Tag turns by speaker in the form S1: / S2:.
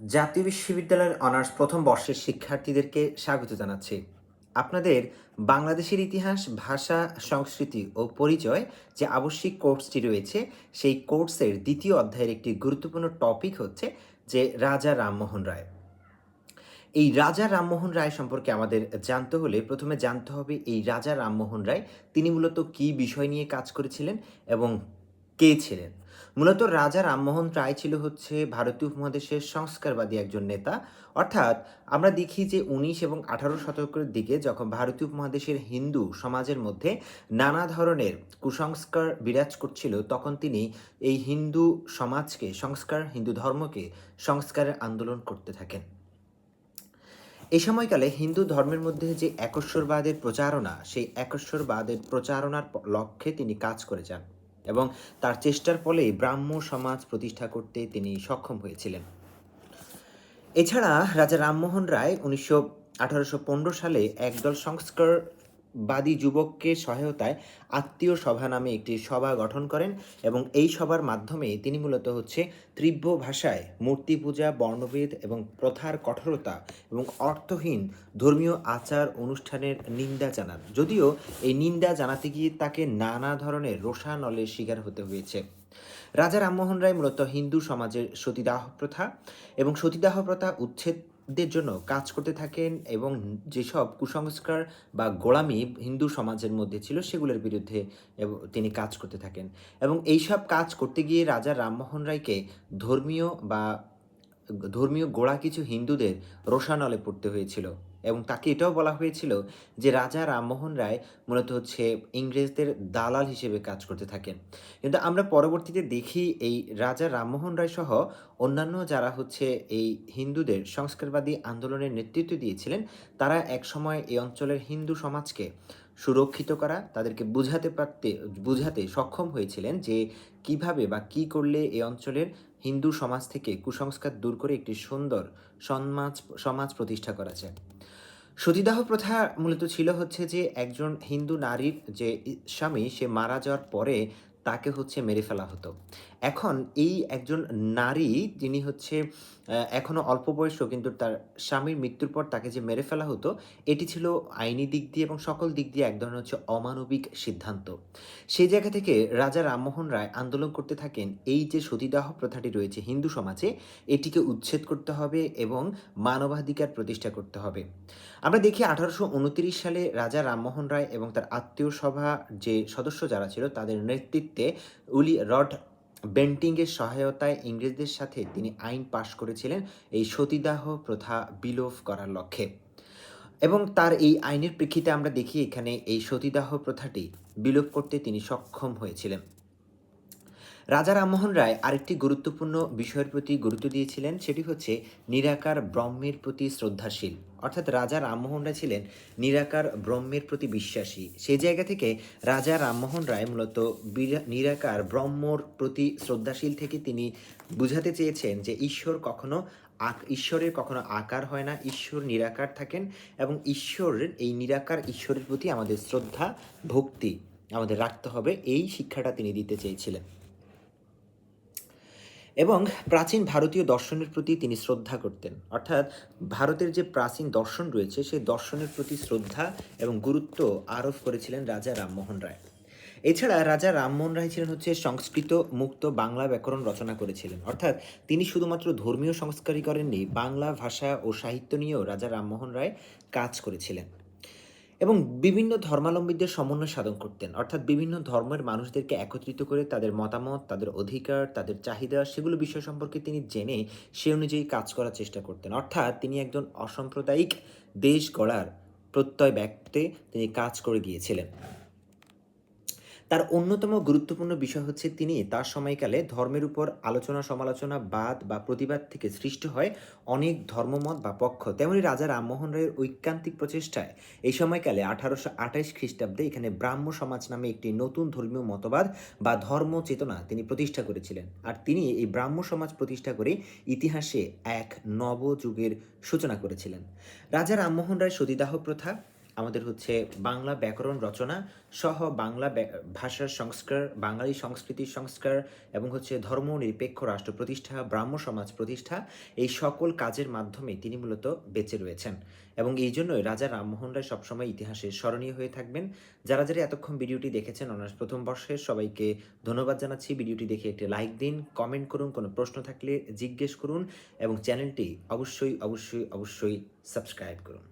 S1: জাতীয় বিশ্ববিদ্যালয়ের অনার্স প্রথম বর্ষের শিক্ষার্থীদেরকে স্বাগত জানাচ্ছি। আপনাদের বাংলাদেশের ইতিহাস, ভাষা, সংস্কৃতি ও পরিচয় যে আবশ্যিক কোর্সটি রয়েছে, সেই কোর্সের দ্বিতীয় অধ্যায়ের একটি গুরুত্বপূর্ণ টপিক হচ্ছে যে রাজা রামমোহন রায়। এই রাজা রামমোহন রায় সম্পর্কে আমাদের জানতে হলে প্রথমে জানতে হবে এই রাজা রামমোহন রায় তিনি মূলত কী বিষয় নিয়ে কাজ করেছিলেন এবং কে ছিলেন। মূলত রাজা রামমোহন রায় ছিল হচ্ছে ভারতীয় উপমহাদেশের সংস্কারবাদী একজন নেতা। অর্থাৎ আমরা দেখি যে উনিশ এবং আঠারো শতকের দিকে যখন ভারতীয় উপমহাদেশের হিন্দু সমাজের মধ্যে নানা ধরনের কুসংস্কার বিরাজ করছিল, তখন তিনি এই হিন্দু সমাজকে, সংস্কার, হিন্দু ধর্মকে সংস্কারের আন্দোলন করতে থাকেন। এই সময়কালে হিন্দু ধর্মের মধ্যে যে একশ্বরবাদের প্রচারণা, সেই একশ্বরবাদের প্রচারণার লক্ষ্যে তিনি কাজ করে যান। এবং তার চেষ্টার ফলে ব্রাহ্ম সমাজ প্রতিষ্ঠা করতে তিনি সক্ষম হয়েছিলেন। এছাড়া রাজা রামমোহন রায় উনিশশো আঠারোশো সালে একদল সংস্কারবাদী যুবককে সহায়তায় আত্মীয় সভা নামে একটি সভা গঠন করেন এবং এই সভার মাধ্যমে তিনি মূলত হচ্ছে তীব্র ভাষায় মূর্তি পূজা, বর্ণভেদ এবং প্রথার কঠোরতা এবং অর্থহীন ধর্মীয় আচার অনুষ্ঠানের নিন্দা জানান। যদিও এই নিন্দা জানাতে গিয়ে তাকে নানা ধরনের রোষানলের শিকার হতে হয়েছে। রাজা রামমোহন রায় মূলত হিন্দু সমাজের সতীদাহ প্রথা এবং সতীদাহ প্রথা উচ্ছেদের জন্য কাজ করতে থাকেন এবং যেসব কুসংস্কার বা গোলামি হিন্দু সমাজের মধ্যে ছিল সেগুলোর বিরুদ্ধে তিনি কাজ করতে থাকেন। এবং এইসব কাজ করতে গিয়ে রাজা রামমোহন রায়কে ধর্মীয় বা ধর্মীয় গোড়া কিছু হিন্দুদের রোষানলে পড়তে হয়েছিল। এবং তাকে এটাও বলা হয়েছিল যে রাজা রামমোহন রায় মূলত হচ্ছে ইংরেজদের দালাল হিসেবে কাজ করতে থাকেন। কিন্তু আমরা পরবর্তীতে দেখি এই রাজা রামমোহন রায় সহ অন্যান্য যারা হচ্ছে এই হিন্দুদের সংস্কারবাদী আন্দোলনের নেতৃত্ব দিয়েছিলেন, তারা একসময় এই অঞ্চলের হিন্দু সমাজকে সুরক্ষিত করা, তাদেরকে বুঝাতে পারতে, বুঝাতে সক্ষম হয়েছিলেন যে কীভাবে বা কি করলে এই অঞ্চলের হিন্দু সমাজ থেকে কুসংস্কার দূর করে একটি সুন্দর সমাজ সমাজ প্রতিষ্ঠা করা যায়। সতীদাহ প্রথা মূলত ছিল হচ্ছে যে একজন হিন্দু নারীর যে স্বামী, সে মারা যাওয়ার পরে তাকে হচ্ছে মেরে ফেলা হতো। এখন এই একজন নারী যিনি হচ্ছে আহ, এখনও অল্প বয়স্ক কিন্তু তার স্বামীর মৃত্যুর পর তাকে যে মেরে ফেলা হতো এটি ছিল আইনি দিক দিয়ে এবং সকল দিক দিয়ে এক ধরনের হচ্ছে অমানবিক সিদ্ধান্ত। সেই জায়গা থেকে রাজা রামমোহন রায় আন্দোলন করতে থাকেন। এই যে সতীদাহ প্রথাটি রয়েছে হিন্দু সমাজে এটিকে উচ্ছেদ করতে হবে এবং মানবাধিকার প্রতিষ্ঠা করতে হবে। আমরা দেখি আঠারোশো উনত্রিশ সালে রাজা রামমোহন রায় এবং তার আত্মীয় সভা যে সদস্য যারা ছিল তাদের নেতৃত্বে উলি রড বেন্টিংয়ের সহায়তায় ইংরেজদের সাথে তিনি আইন পাশ করেছিলেন এই সতীদাহ প্রথা বিলোপ করার লক্ষ্যে। এবং তার এই আইনের প্রেক্ষিতে আমরা দেখি এখানে এই সতীদাহ প্রথাটি বিলোপ করতে তিনি সক্ষম হয়েছিলেন। রাজা রামমোহন রায় আরেকটি গুরুত্বপূর্ণ বিষয়ের প্রতি গুরুত্ব দিয়েছিলেন, সেটি হচ্ছে নিরাকার ব্রহ্মের প্রতি শ্রদ্ধাশীল। অর্থাৎ রাজা রামমোহন রায় ছিলেন নিরাকার ব্রহ্মের প্রতি বিশ্বাসী। সেই জায়গা থেকে রাজা রামমোহন রায় মূলত নিরাকার ব্রহ্মর প্রতি শ্রদ্ধাশীল থেকে তিনি বুঝাতে চেয়েছেন যে ঈশ্বর কখনো ঈশ্বরের কখনো আকার হয় না, ঈশ্বর নিরাকার থাকেন এবং ঈশ্বরের, এই নিরাকার ঈশ্বরের প্রতি আমাদের শ্রদ্ধা, ভক্তি আমাদের রাখতে হবে, এই শিক্ষাটা তিনি দিতে চেয়েছিলেন। এবং প্রাচীন ভারতীয় দর্শনের প্রতি তিনি শ্রদ্ধা করতেন। অর্থাৎ ভারতের যে প্রাচীন দর্শন রয়েছে, সেই দর্শনের প্রতি শ্রদ্ধা এবং গুরুত্ব আরোপ করেছিলেন রাজা রামমোহন রায়। এছাড়া রাজা রামমোহন রায় ছিলেন হচ্ছে সংস্কৃত মুক্ত বাংলা ব্যাকরণ রচনা করেছিলেন। অর্থাৎ তিনি শুধুমাত্র ধর্মীয় সংস্কারই করেননি, বাংলা ভাষা ও সাহিত্য নিয়েও রাজা রামমোহন রায় কাজ করেছিলেন। এবং বিভিন্ন ধর্মালম্বীদের সমন্বয় সাধন করতেন। অর্থাৎ বিভিন্ন ধর্মের মানুষদেরকে একত্রিত করে তাদের মতামত, তাদের অধিকার, তাদের চাহিদা সেগুলো বিষয় সম্পর্কে তিনি জেনে সে অনুযায়ী কাজ করার চেষ্টা করতেন। অর্থাৎ তিনি একজন অসাম্প্রদায়িক, দেশ গড়ার প্রত্যয় ব্যক্তে তিনি কাজ করে গিয়েছিলেন। তার অন্যতম গুরুত্বপূর্ণ বিষয় হচ্ছে তিনি তার সময়কালে ধর্মের উপর আলোচনা, সমালোচনা, বাদ বা প্রতিবাদ থেকে সৃষ্টি হয় অনেক ধর্মমত বা পক্ষ। তেমনি রাজা রামমোহন রায়ের ঐকান্তিক প্রচেষ্টায় এই সময়কালে আঠারোশো আঠাইশ খ্রিস্টাব্দে এখানে ব্রাহ্ম সমাজ নামে একটি নতুন ধর্মীয় মতবাদ বা ধর্ম চেতনা তিনি প্রতিষ্ঠা করেছিলেন। আর তিনি এই ব্রাহ্ম সমাজ প্রতিষ্ঠা করে ইতিহাসে এক নবযুগের সূচনা করেছিলেন। রাজা রামমোহন রায় সতীদাহ প্রথা আমাদের হচ্ছে বাংলা ব্যাকরণ রচনা সহ বাংলা ভাষার সংস্কার, বাঙালি সংস্কৃতির সংস্কার এবং হচ্ছে ধর্ম নিরপেক্ষ রাষ্ট্র প্রতিষ্ঠা, ব্রাহ্ম সমাজ প্রতিষ্ঠা এই সকল কাজের মাধ্যমে তিনি মূলত বেঁচে রয়েছেন। এবং এই জন্যই রাজা রামমোহন রায় সবসময় ইতিহাসে স্মরণীয় হয়ে থাকবেন। যারা যারা এতক্ষণ ভিডিওটি দেখেছেন, অনার্স প্রথম বর্ষের সবাইকে ধন্যবাদ জানাচ্ছি। ভিডিওটি দেখে একটি লাইক দিন, কমেন্ট করুন, কোনো প্রশ্ন থাকলে জিজ্ঞেস করুন এবং চ্যানেলটি অবশ্যই অবশ্যই অবশ্যই সাবস্ক্রাইব করুন।